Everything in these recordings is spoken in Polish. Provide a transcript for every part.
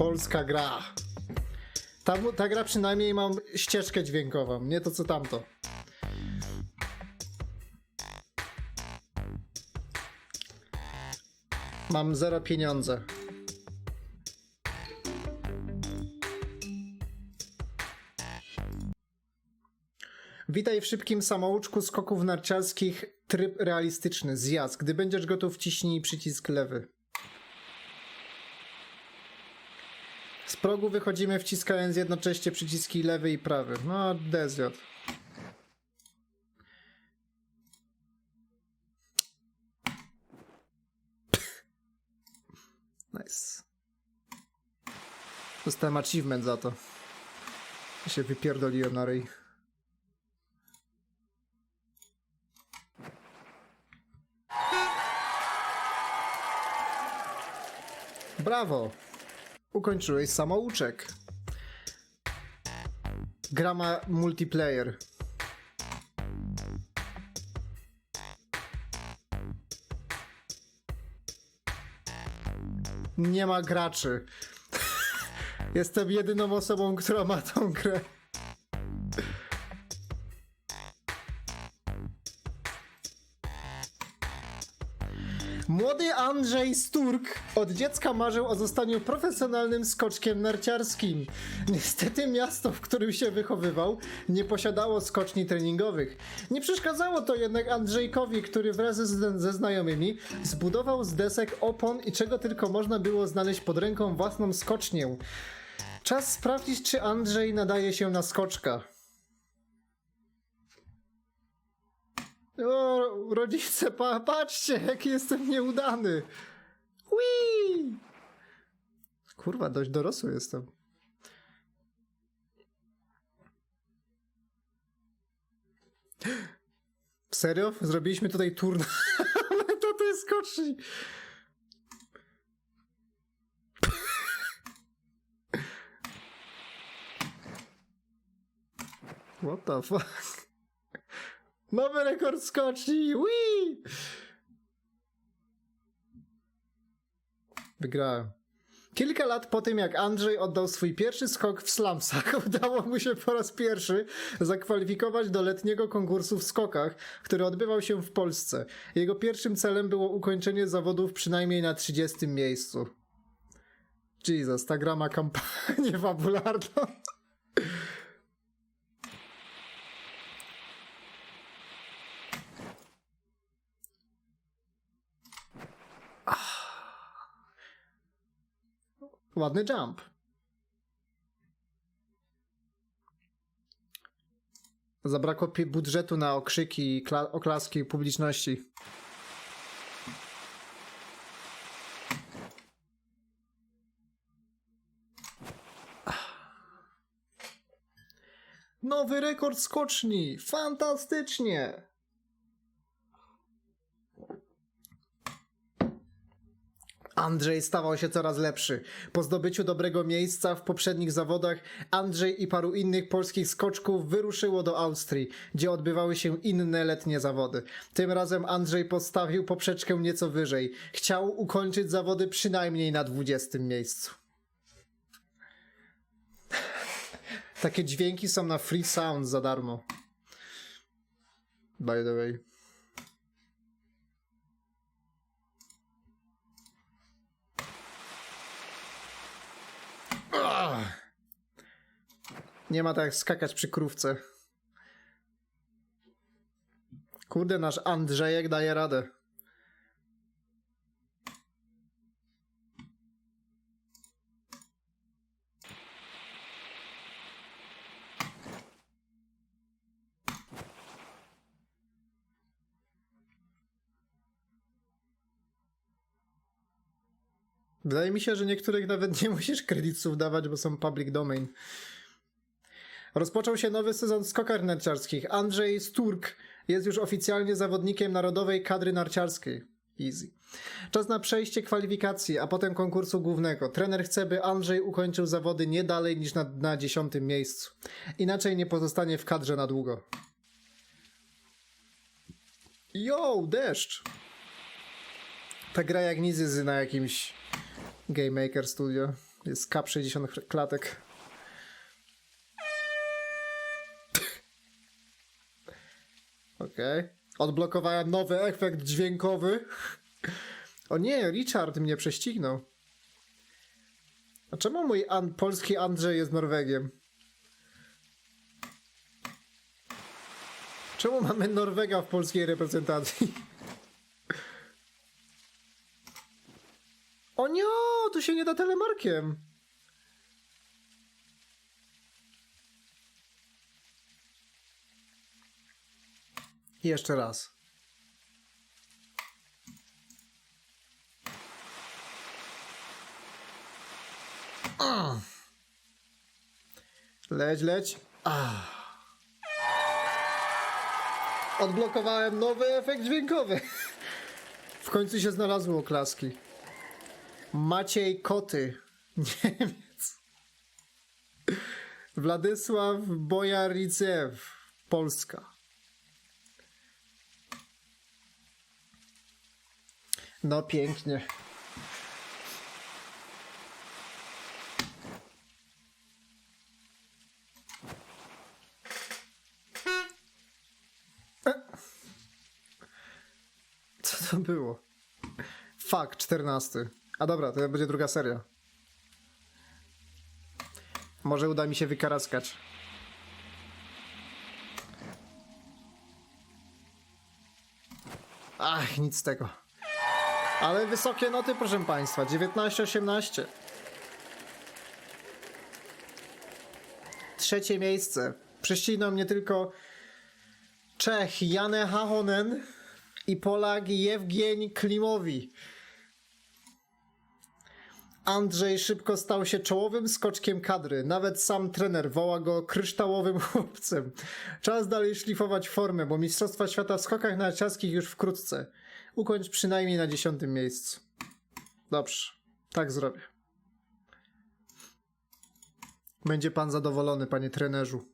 Polska gra. Ta, ta gra przynajmniej mam ścieżkę dźwiękową, nie to co tamto. Mam zero pieniądze. Witaj w szybkim samouczku skoków narciarskich tryb realistyczny, zjazd. Gdy będziesz gotów, wciśnij przycisk lewy. Progu wychodzimy wciskając jednocześnie przyciski lewy i prawy. No, DSJ. Nice. Dostałem achievement za to. Się wypierdoliłem na ryj. Brawo! Ukończyłeś samouczek. Gra ma multiplayer. Nie ma graczy. Jestem jedyną osobą, która ma tą grę. Andrzej Sturk od dziecka marzył o zostaniu profesjonalnym skoczkiem narciarskim. Niestety miasto, w którym się wychowywał, nie posiadało skoczni treningowych. Nie przeszkadzało to jednak Andrzejkowi, który wraz ze, znajomymi zbudował z desek opon i czego tylko można było znaleźć pod ręką własną skocznię. Czas sprawdzić, czy Andrzej nadaje się na skoczka. O, rodzice, pa, patrzcie, jaki jestem nieudany. Whee! Kurwa, dość dorosły jestem. Serio? Zrobiliśmy tutaj turn. Ale to to jest skoczni. What the fuck? Nowy rekord skoczni! Whee! Wygrałem. Kilka lat po tym, jak Andrzej oddał swój pierwszy skok w slamsach, udało mu się po raz pierwszy zakwalifikować do letniego konkursu w skokach, który odbywał się w Polsce. Jego pierwszym celem było ukończenie zawodów przynajmniej na 30 miejscu. Jesus, ta gra ma kampanię fabularną. Ładny jump. Zabrakło budżetu na okrzyki i kla- oklaski publiczności. Nowy rekord skoczni! Fantastycznie! Andrzej stawał się coraz lepszy. Po zdobyciu dobrego miejsca w poprzednich zawodach, Andrzej i paru innych polskich skoczków wyruszyło do Austrii, gdzie odbywały się inne letnie zawody. Tym razem Andrzej postawił poprzeczkę nieco wyżej. Chciał ukończyć zawody przynajmniej na 20 miejscu. Takie dźwięki są na Free Sound za darmo. By the way. Nie ma tak skakać przy krówce. Kurde, nasz Andrzejek daje radę. Wydaje mi się, że niektórych nawet nie musisz kredytów dawać, bo są public domain. Rozpoczął się nowy sezon skokar narciarskich. Andrzej Sturk jest już oficjalnie zawodnikiem narodowej kadry narciarskiej. Easy. Czas na przejście kwalifikacji, a potem konkursu głównego. Trener chce, by Andrzej ukończył zawody nie dalej niż na, na dziesiątym miejscu. Inaczej nie pozostanie w kadrze na długo. Yo, deszcz! Ta gra jak nic na jakimś Game Maker Studio. Jest K60 klatek. Okej. Odblokowałem nowy efekt dźwiękowy. O nie, Richard mnie prześcignął. A czemu mój an- polski Andrzej jest Norwegiem? Czemu mamy Norwega w polskiej reprezentacji? O nie, tu się nie da telemarkiem. Jeszcze raz. Leć, leć. Ah. Odblokowałem nowy efekt dźwiękowy. W końcu się znalazły oklaski. Maciej Koty, Niemiec. Władysław Bojaricew, Polska. No pięknie. E. Co to było? Fuck, 14. A dobra, to będzie druga seria. Może uda mi się wykaraskać. Ach, nic z tego. Ale wysokie noty, proszę Państwa. 19-18. Trzecie miejsce. Prześcignął mnie tylko Czech Jane Hahonen i Polak Jewgień Klimowi. Andrzej szybko stał się czołowym skoczkiem kadry. Nawet sam trener woła go kryształowym chłopcem. Czas dalej szlifować formę, bo Mistrzostwa Świata w skokach narciarskich już wkrótce. Ukończ przynajmniej na dziesiątym miejscu. Dobrze, tak zrobię. Będzie pan zadowolony, panie trenerzu.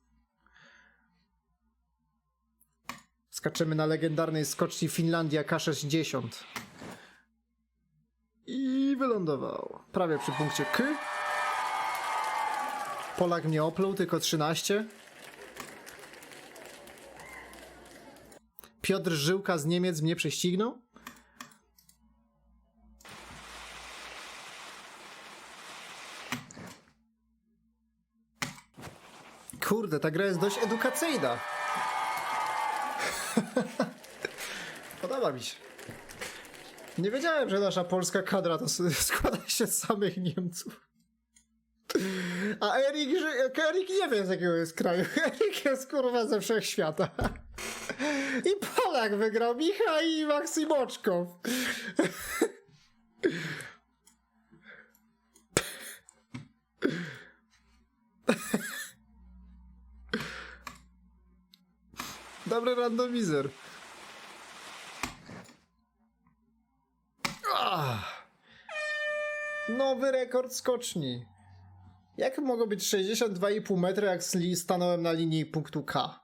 Skaczemy na legendarnej skoczni Finlandia K60. Wylądował. Prawie przy punkcie K. Polak mnie opluł, tylko 13. Piotr Żyłka z Niemiec mnie prześcignął. Kurde, ta gra jest dość edukacyjna. Podoba mi się. Nie wiedziałem, że nasza polska kadra to składa się z samych Niemców. A Erik, Erik nie wie z jakiego jest kraju. Erik jest kurwa ze wszechświata. I Polak wygrał, Michał i Maksymoczkow. Dobry randomizer. Nowy rekord skoczni. Jak mogło być 62,5 metra, jak stanąłem na linii punktu K?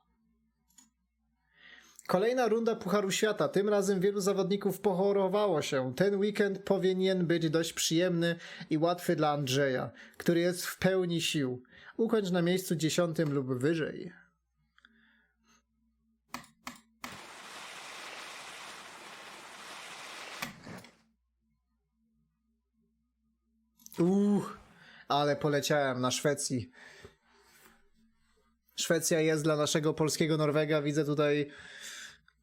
Kolejna runda Pucharu Świata. Tym razem wielu zawodników pochorowało się. Ten weekend powinien być dość przyjemny i łatwy dla Andrzeja, który jest w pełni sił. Ukończ na miejscu dziesiątym lub wyżej. Uuu, ale poleciałem na Szwecji. Szwecja jest dla naszego polskiego Norwega, widzę tutaj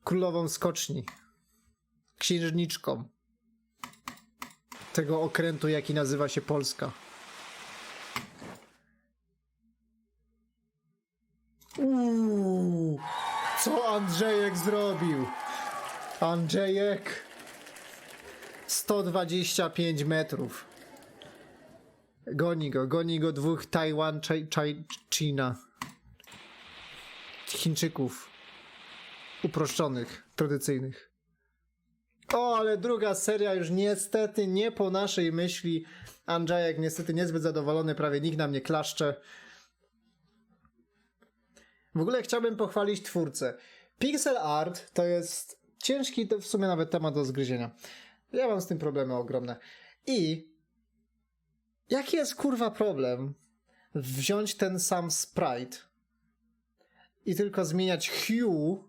królową skoczni. Księżniczką. Tego okrętu, jaki nazywa się Polska. Uuu, co Andrzejek zrobił? Andrzejek 125 metrów. Goni go, goni go dwóch Tajwan, China. Chińczyków. Uproszczonych, tradycyjnych. O, ale druga seria już niestety nie po naszej myśli. Andrzejek niestety niezbyt zadowolony, prawie nikt na mnie klaszcze. W ogóle chciałbym pochwalić twórcę. Pixel art to jest ciężki, w sumie nawet temat do zgryzienia. Ja mam z tym problemy ogromne. I Jaki jest kurwa problem wziąć ten sam sprite i tylko zmieniać hue,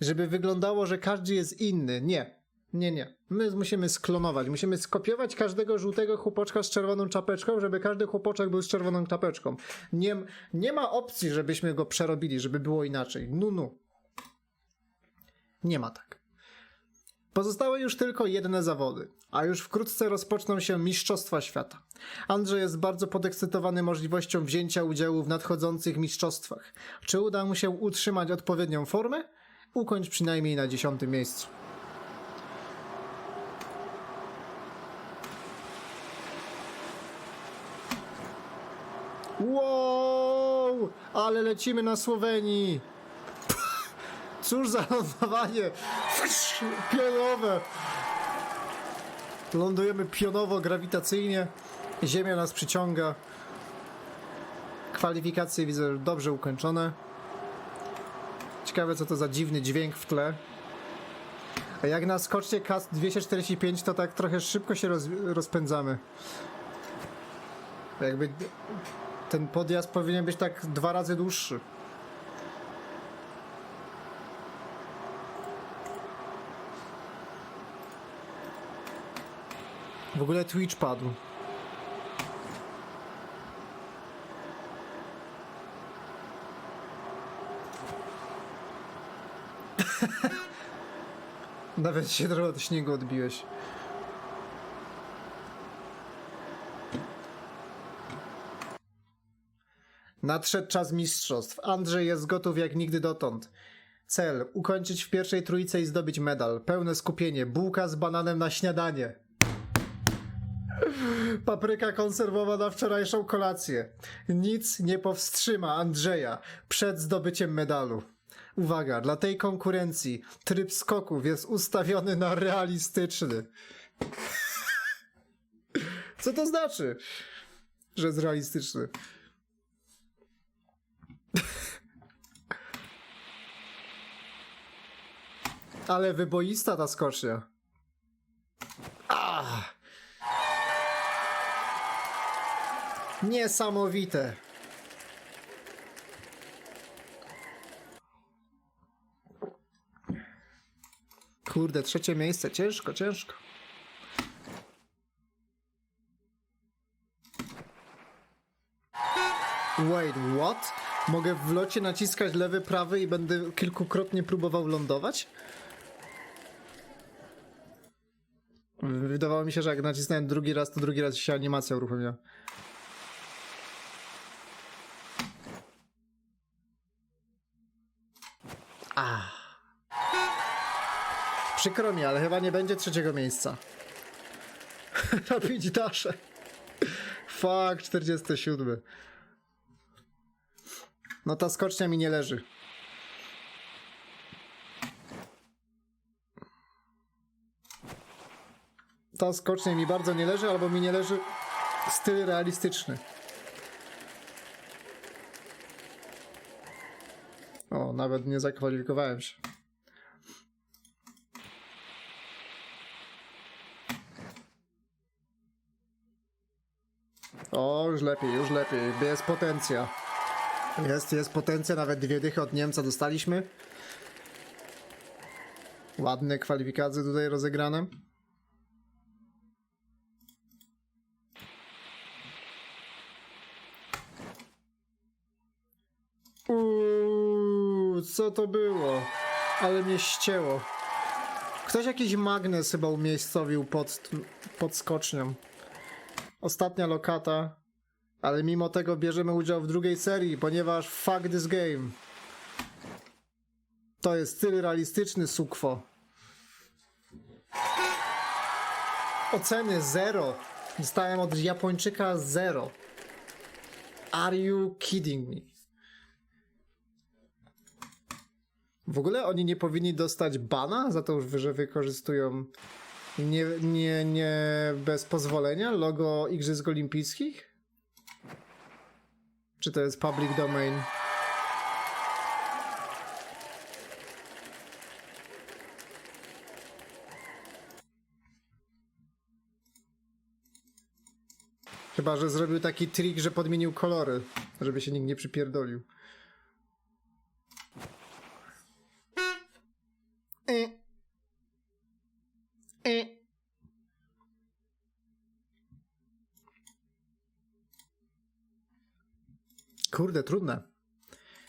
żeby wyglądało, że każdy jest inny? Nie. Nie, nie. My musimy sklonować. Musimy skopiować każdego żółtego chłopoczka z czerwoną czapeczką, żeby każdy chłopoczek był z czerwoną czapeczką. Nie, nie ma opcji, żebyśmy go przerobili, żeby było inaczej. Nu, nu. Nie ma tak. Pozostały już tylko jedne zawody, a już wkrótce rozpoczną się Mistrzostwa Świata. Andrzej jest bardzo podekscytowany możliwością wzięcia udziału w nadchodzących mistrzostwach. Czy uda mu się utrzymać odpowiednią formę? Ukończ przynajmniej na dziesiątym miejscu. Wow! Ale lecimy na Słowenii! Cóż za lądowanie! Pionowe! Lądujemy pionowo, grawitacyjnie. Ziemia nas przyciąga. Kwalifikacje widzę dobrze ukończone. Ciekawe co to za dziwny dźwięk w tle. A jak na skocznie KAS 245 to tak trochę szybko się roz, rozpędzamy. Jakby ten podjazd powinien być tak dwa razy dłuższy. W ogóle Twitch padł. Nawet się trochę od śniegu odbiłeś. Nadszedł czas mistrzostw. Andrzej jest gotów jak nigdy dotąd. Cel: ukończyć w pierwszej trójce i zdobyć medal. Pełne skupienie. Bułka z bananem na śniadanie. Papryka konserwowa na wczorajszą kolację. Nic nie powstrzyma Andrzeja przed zdobyciem medalu. Uwaga, dla tej konkurencji tryb skoków jest ustawiony na realistyczny. Co to znaczy, że jest realistyczny? Ale wyboista ta skocznia. Niesamowite. Kurde, trzecie miejsce. Ciężko, ciężko. Wait, what? Mogę w locie naciskać lewy, prawy i będę kilkukrotnie próbował lądować? Wydawało mi się, że jak nacisnąłem drugi raz, to drugi raz się animacja uruchomiła. Przykro mi, ale chyba nie będzie trzeciego miejsca. Robić dasze. Fuck, 47. No ta skocznia mi nie leży. Ta skocznia mi bardzo nie leży, albo mi nie leży styl realistyczny. O, nawet nie zakwalifikowałem się. O, już lepiej, już lepiej. Jest potencja. Jest, jest potencja, nawet dwie dychy od Niemca dostaliśmy. Ładne kwalifikacje tutaj rozegrane. Uuu, co to było? Ale mnie ścięło. Ktoś jakiś magnes chyba umiejscowił pod, pod skocznią. Ostatnia lokata. Ale mimo tego bierzemy udział w drugiej serii, ponieważ fuck this game. To jest styl realistyczny, sukwo. Oceny 0. Dostałem od Japończyka 0. Are you kidding me? W ogóle oni nie powinni dostać bana za to, że wykorzystują nie, nie, nie bez pozwolenia logo Igrzysk Olimpijskich? Czy to jest public domain? Chyba, że zrobił taki trik, że podmienił kolory, żeby się nikt nie przypierdolił. E. E. Kurde, trudne.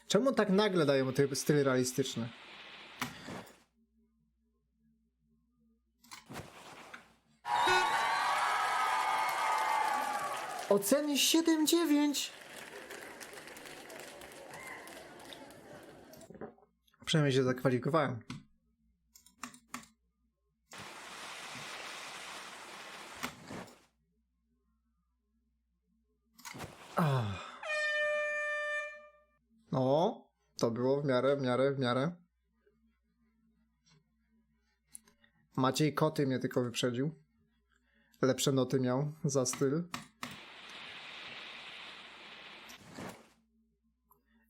Czemu tak nagle dają te styl realistyczny? Oceny 7-9. Przynajmniej się zakwalifikowałem. Ach. No, to było w miarę, w miarę, w miarę. Maciej Koty mnie tylko wyprzedził. Lepsze noty miał za styl.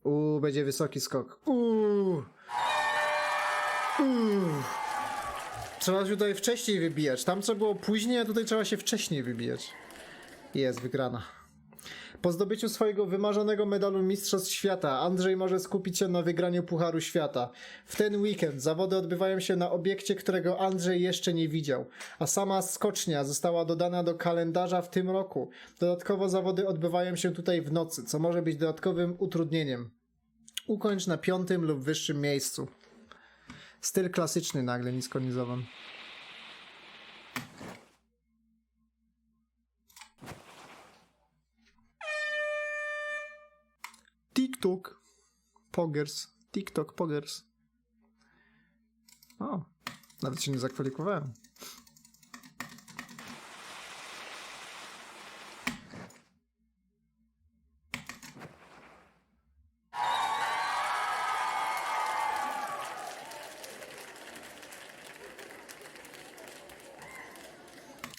Uuu, będzie wysoki skok. Uuu. Uuu. Trzeba się tutaj wcześniej wybijać. Tam trzeba było później, a tutaj trzeba się wcześniej wybijać. Jest wygrana. Po zdobyciu swojego wymarzonego medalu Mistrzostw Świata, Andrzej może skupić się na wygraniu Pucharu Świata. W ten weekend zawody odbywają się na obiekcie, którego Andrzej jeszcze nie widział, a sama skocznia została dodana do kalendarza w tym roku. Dodatkowo zawody odbywają się tutaj w nocy, co może być dodatkowym utrudnieniem. Ukończ na piątym lub wyższym miejscu. Styl klasyczny nagle niskonizowany. TikTok. Poggers. TikTok Poggers. O, nawet się nie zakwalifikowałem.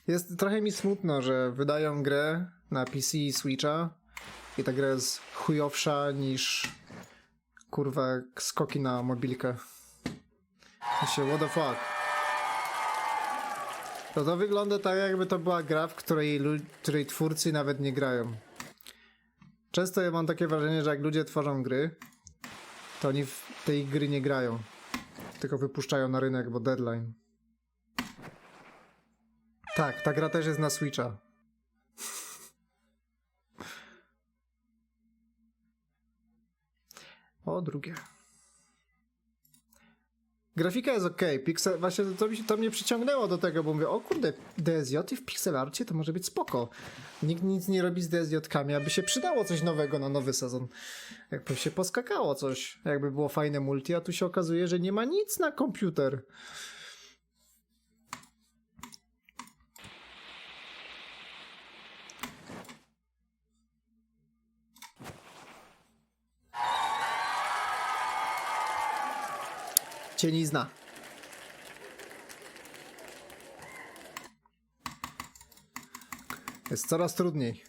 Jest trochę mi smutno, że wydają grę na PC i Switcha i ta gra jest chujowsza niż kurwa skoki na mobilkę. W sensie, what the fuck. To to wygląda tak, jakby to była gra, w której, której twórcy nawet nie grają. Często ja mam takie wrażenie, że jak ludzie tworzą gry, to oni w tej gry nie grają. Tylko wypuszczają na rynek, bo deadline. Tak, ta gra też jest na Switcha. O, drugie. Grafika jest ok. Pixel, właśnie to, mi to mnie przyciągnęło do tego, bo mówię, o kurde, DSJ i w pixelarcie to może być spoko. Nikt nic nie robi z DSJ-kami, aby się przydało coś nowego na nowy sezon. Jakby się poskakało coś, jakby było fajne multi, a tu się okazuje, że nie ma nic na komputer. Cienizna. Jest coraz trudniej.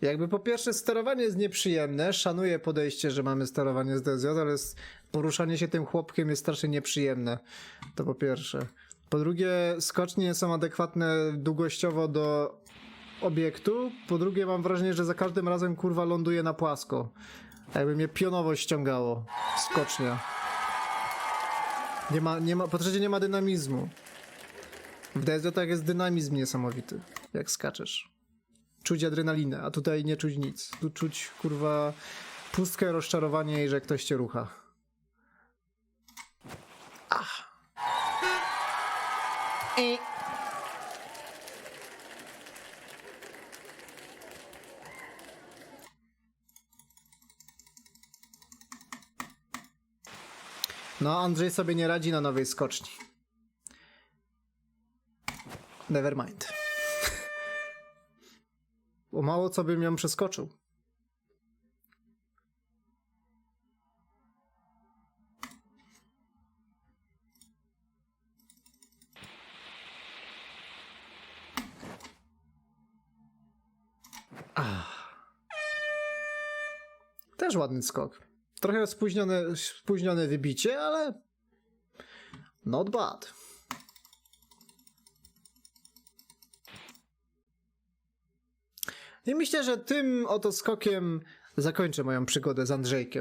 Jakby po pierwsze sterowanie jest nieprzyjemne, szanuję podejście, że mamy sterowanie z DSJ, ale poruszanie się tym chłopkiem jest strasznie nieprzyjemne. To po pierwsze. Po drugie, skocznie nie są adekwatne długościowo do obiektu. Po drugie, mam wrażenie, że za każdym razem kurwa ląduje na płasko. Jakby mnie pionowo ściągało. Skocznia. Nie ma, nie ma, po trzecie, nie ma dynamizmu. W DSJ tak jest dynamizm niesamowity, jak skaczesz. Czuć adrenalinę, a tutaj nie czuć nic. Tu czuć kurwa pustkę, rozczarowanie i że ktoś cię rucha. Ach. No, Andrzej sobie nie radzi na nowej skoczni. Never mind. Bo mało co bym ją przeskoczył. Ah. Też ładny skok. Trochę spóźnione, spóźnione wybicie, ale Not bad. I myślę, że tym oto skokiem zakończę moją przygodę z Andrzejkiem.